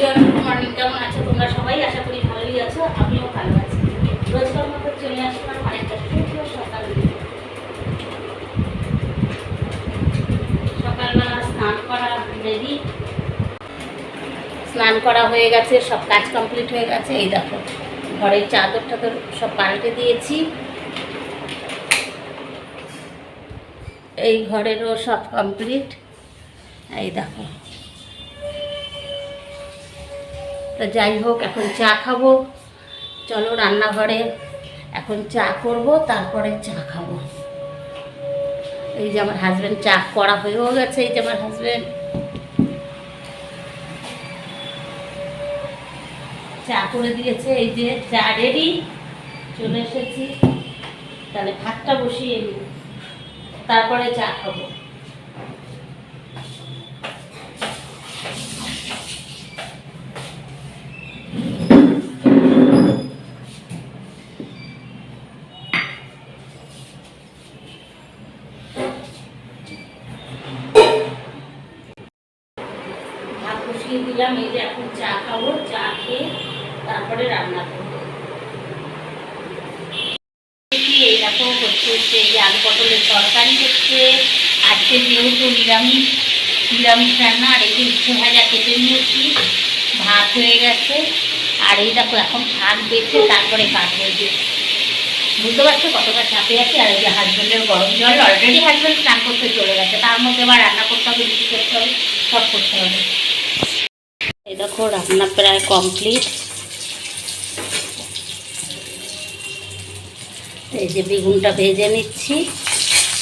Everyone আছো? তোমরা সবাই? আশা করি ভালোই আছো, আমিও ভালো আছি। মতো সকাল। সকালবেলা স্নান করা স্নান করা হয়ে গেছে, সব কাজ কমপ্লিট হয়ে গেছে। এই দেখো, ঘরের চাদর টাদর সব পাল্টে দিয়েছি। এই ঘরেরও সব কমপ্লিট এই দেখো তো যাই হোক, এখন চা খাব। চলো রান্নাঘরে, এখন চা করব, তারপরে চা খাব। এই যে আমার হাজব্যান্ড চা করা হয়েও গেছে, এই যে আমার হাজব্যান্ড চা করে দিয়েছে, এই যে চা রেডি চলে এসেছি। তাহলে ভাতটা বসিয়ে নিই। তারপরে চা খাব ভাত বসিয়ে দিলাম, এই যে এখন চা খাব, চা খেয়ে তারপরে রান্না করব। দেখি, এই দেখো হচ্ছে যে আলু পটলের তরকারি হচ্ছে। আজকে যেহেতু নিরামিষ নিরামিষ রান্না, আর এই যে ভাজা কেটে নিয়েছি, ভাত হয়ে গেছে। আর এই দেখো, এখন শাক বেছে তারপরে এই যে। বুঝতে পারছ কতটা চাপে আছে? আর এই যে হাজব্যান্ডের গরম জল অলরেডি হাজব্যান্ড স্নান করতে চলে গেছে। তার মধ্যে আবার রান্না করতে হবে করতে হবে, সব করতে হবে। দেখো, রান্না প্রায় কমপ্লিট এই যে বেগুনটা ভেজে নিচ্ছি,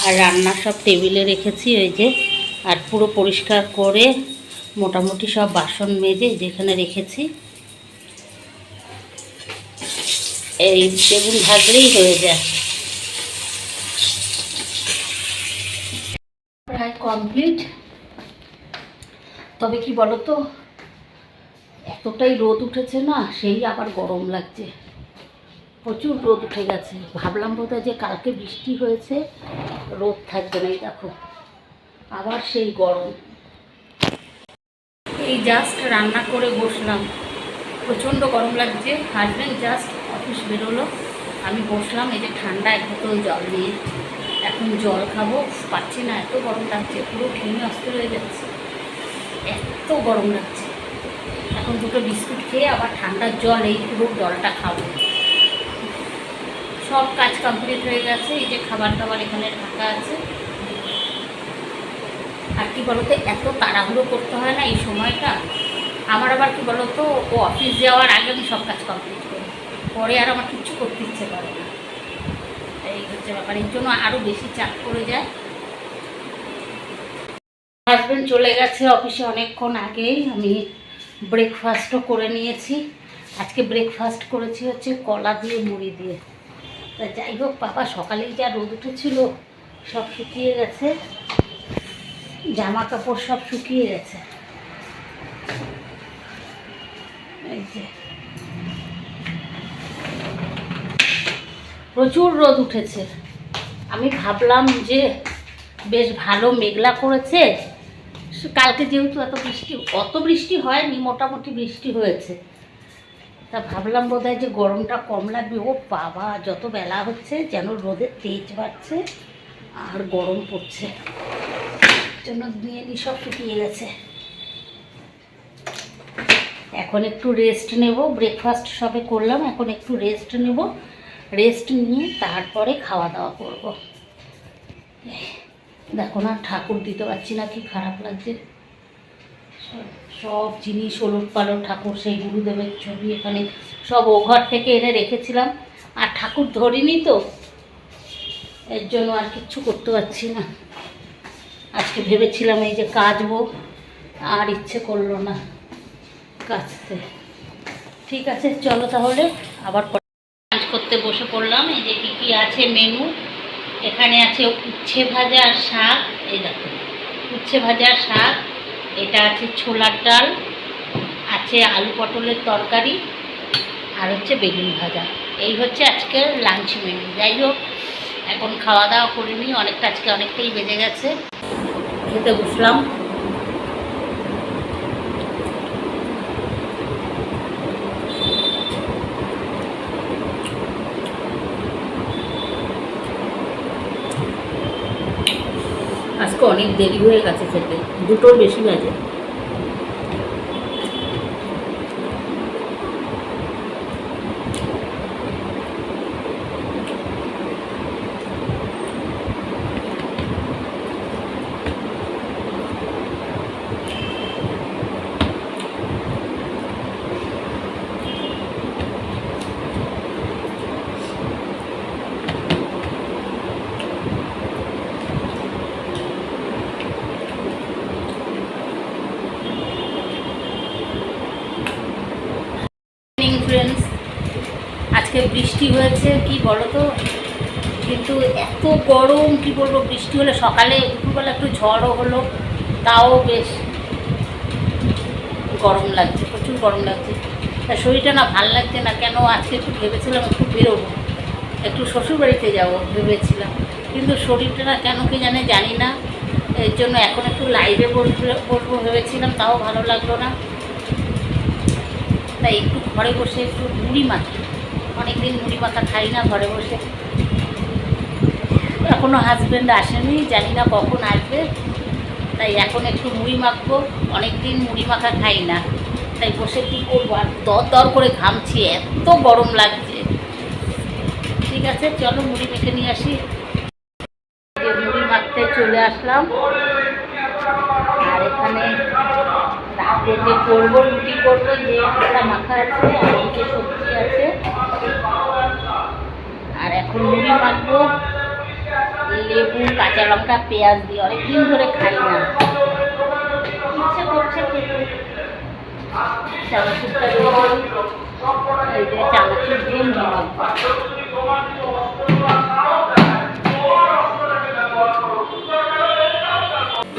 আর রান্না সব টেবিলে রেখেছি ওই যে। আর পুরো পরিষ্কার করে মোটামুটি সব বাসন মেজে যেখানে রেখেছি। এই বেগুন ভাজলেই হয়ে যায়। প্রায় কমপ্লিট তবে কি বলো তো এতটাই রোদ উঠেছে না, সেই আবার গরম লাগছে। প্রচুর রোদ উঠে গেছে। ভাবলাম বোধহয় যে কালকে বৃষ্টি হয়েছে, রোদ থাকবে না এই দেখো। আবার সেই গরম। এই জাস্ট রান্না করে বসলাম। প্রচণ্ড গরম লাগছে। হাজব্যান্ড জাস্ট অফিস বেরোলো। আমি বসলাম, এই যে ঠান্ডা এক বোতল জল নিয়ে। এখন জল খাব, পাচ্ছি না, এত গরম লাগছে, পুরো ঘেমে অস্থির হয়ে যাচ্ছে। এত গরম লাগছে। এখন দুটো বিস্কুট খেয়ে আবার ঠান্ডার জল, এই পুরো জলটা খাব। সব কাজ কমপ্লিট হয়ে গেছে, এই যে খাবার দাবার এখানে ঢাকা আছে। আর কি বলতো, এত তাড়াহুড়ো করতে হয় না এই সময়টা। আমার আবার কি বলতো, ও অফিস যাওয়ার আগে আমি সব কাজ কমপ্লিট করি। পরে আর আমার কিচ্ছু করতে ইচ্ছে করে না। এই হচ্ছে ব্যাপার, এর জন্য আরও বেশি চাপ পড়ে যায়। হাজব্যান্ড চলে গেছে অফিসে অনেকক্ষণ আগেই, আমি ব্রেকফাস্টও করে নিয়েছি। আজকে ব্রেকফাস্ট করেছি হচ্ছে কলা দিয়ে, মুড়ি দিয়ে। তা যাই হোক, বাবা সকালেই যা রোদ উঠেছিল, সব শুকিয়ে গেছে। জামা কাপড় সব শুকিয়ে গেছে। প্রচুর রোদ উঠেছে। আমি ভাবলাম যে বেশ ভালো মেঘলা করেছে। কালকে যেহেতু এত বৃষ্টি, অত বৃষ্টি হয়নি, মোটামুটি বৃষ্টি হয়েছে। তা ভাবলাম বোধহয় যে গরমটা কম লাগবে। ও বাবা, যত বেলা হচ্ছে যেন রোদের তেজ বাড়ছে, আর গরম পড়ছে। জন্য দিয়ে নি সব শুকিয়ে গেছে। এখন একটু রেস্ট নেব। ব্রেকফাস্ট সবে করলাম, এখন একটু রেস্ট নেব। রেস্ট নিয়ে তারপরে খাওয়া দাওয়া করব। দেখো না, ঠাকুর দিতে পারছি না, কি খারাপ লাগছে। সব- জিনিস, ওলট পালট ঠাকুর সেই গুরুদেবের ছবি এখানে, সব ও ঘর থেকে এনে রেখেছিলাম। আর ঠাকুর ধরিনি তো, এর জন্য আর কিচ্ছু করতে পারছি না। আজকে ভেবেছিলাম এই যে কাচবো, আর ইচ্ছে করল না কাচতে। ঠিক আছে, চলো তাহলে, আবার কাজ করতে বসে পড়লাম, এই যে কী কী আছে মেনু এখানে আছে উচ্ছে ভাজা আর শাক, এই দেখো। উচ্ছে ভাজা শাক, এটা আছে ছোলার ডাল, আছে আলু পটলের তরকারি, আর হচ্ছে বেগুন ভাজা। এই হচ্ছে আজকের লাঞ্চ মেনু যাই হোক, এখন খাওয়া দাওয়া করিনি অনেকটা আজকে অনেকটাই বেজে গেছে। খেতে বসলাম। অনেক দেরি হয়ে গেছে খেতে। দুটোর বেশি বাজে। আজকে বৃষ্টি হয়েছে, কি বলো তো কিন্তু এত গরম, কি বলব, বৃষ্টি হলে সকালে দুপুরবেলা একটু ঝড়ও হলো, তাও বেশ গরম লাগছে, প্রচুর গরম লাগছে। তা শরীরটা না ভালো লাগছে না, কেন আজকে একটু ভেবেছিলাম একটু বেরোবো। একটু শ্বশুরবাড়িতে যাব ভেবেছিলাম, কিন্তু শরীরটা না কেন কি জানে জানি না। এর জন্য এখন একটু লাইভে বসবো ভেবেছিলাম, তাও ভালো লাগল না। তাই একটু ঘরে বসে একটু মুড়ি মাখি। অনেকদিন মুড়ি মাখা খাই না, ঘরে বসে। এখনও হাজব্যান্ড আসেনি, জানি না কখন আসবে। তাই এখন একটু মুড়ি মাখবো, অনেকদিন মুড়ি মাখা খাই না। তাই বসে কী করব? আর দর দর করে ঘামছি, এত গরম লাগছে। ঠিক আছে, চলো মুড়ি মেখে নিয়ে আসি। মুড়ি মাখতে চলে আসলাম। আর এখানে করব, রুটি করব, যে মাখা আছে, আর সবজি আছে। এখন মুড়ি মাখবো, লেবু, কাঁচা লঙ্কা, পেঁয়াজ দিয়ে অনেকদিন ধরে খাই না। ইচ্ছে করছে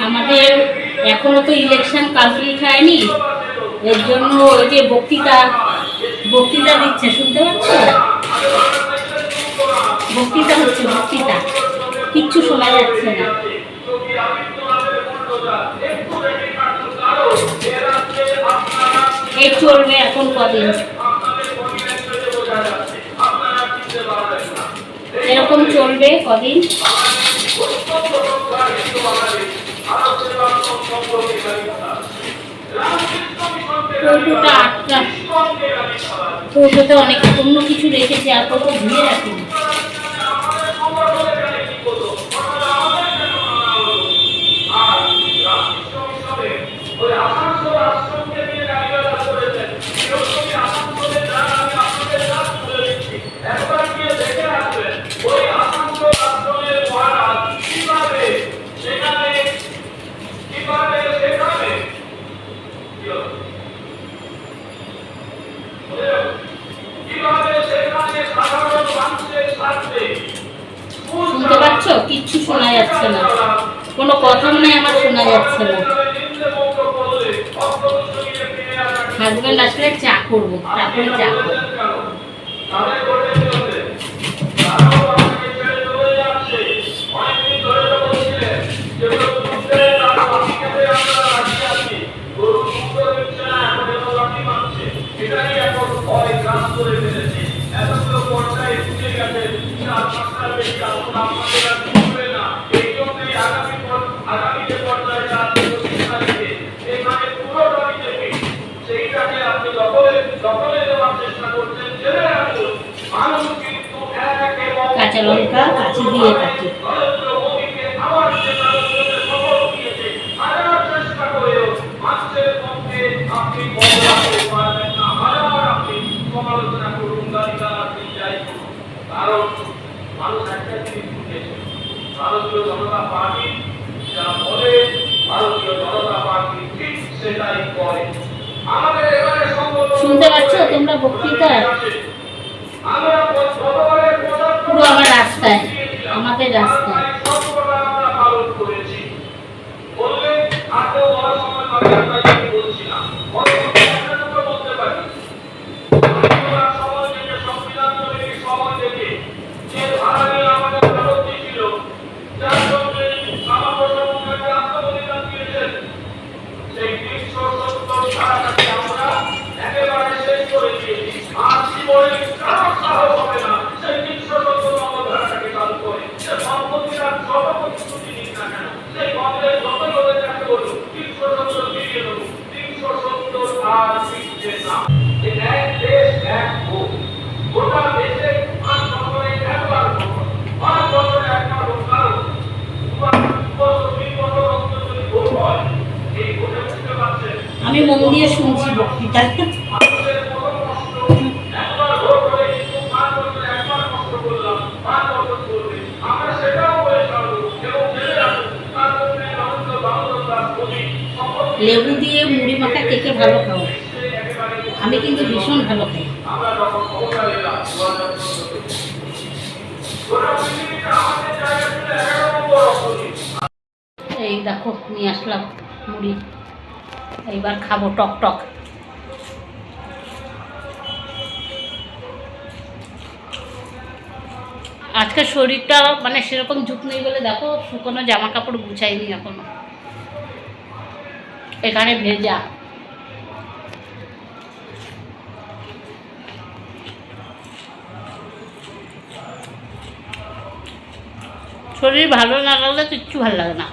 আমাদের এখনও তো ইলেকশন কমপ্লিট হয়নি এর জন্য ওই যে বক্তৃতা বক্তৃতা দিচ্ছে, শুনতে পাচ্ছ? বক্তৃতা হচ্ছে বক্তৃতা। কিচ্ছু শোনা যাচ্ছে না। এই চলবে এখন কদিন। এরকম চলবে কদিন। কৌটোটা আটটা। কৌটোতে অনেক। অন্য কিছু রেখেছি, আর কত ধুয়ে রাখি শুনতে পাচ্ছ? কিচ্ছু শোনা যাচ্ছে না। কোনো কথা মনে আমার শোনা যাচ্ছে না। হাজব্যান্ড আসলে চা করব। তারপরে চা করব। কাঁচা লঙ্কা কাঁচি দিয়ে কাটি মানুষ একটা জিনিস বুঝেছে ভারতীয় জনতা পার্টি যারা বলে ভারতীয় জনতা পার্টি ঠিক সেটাই করে আমাদের এবারে শুনতে পাচ্ছ তোমরা বক্তৃতা আমার রাস্তায় আমাদের রাস্তায়। রবীন্দ্র বাংলা দাস কবি সকল লেবু দিয়ে মুড়ি মাখা কেকে ভালো খাও? আমি কিন্তু ভীষণ ভালো খাই। এই দেখো, নিয়ে আসলাম মুড়ি। এইবার খাব টক টক। আজকে শরীরটা মানে সেরকম ঝুঁক নেই বলে দেখো, শুকনো জামা কাপড় গুছাইনি এখনও। এখানে ভেজা। শরীর ভালো না লাগলে কিচ্ছু ভালো লাগে না।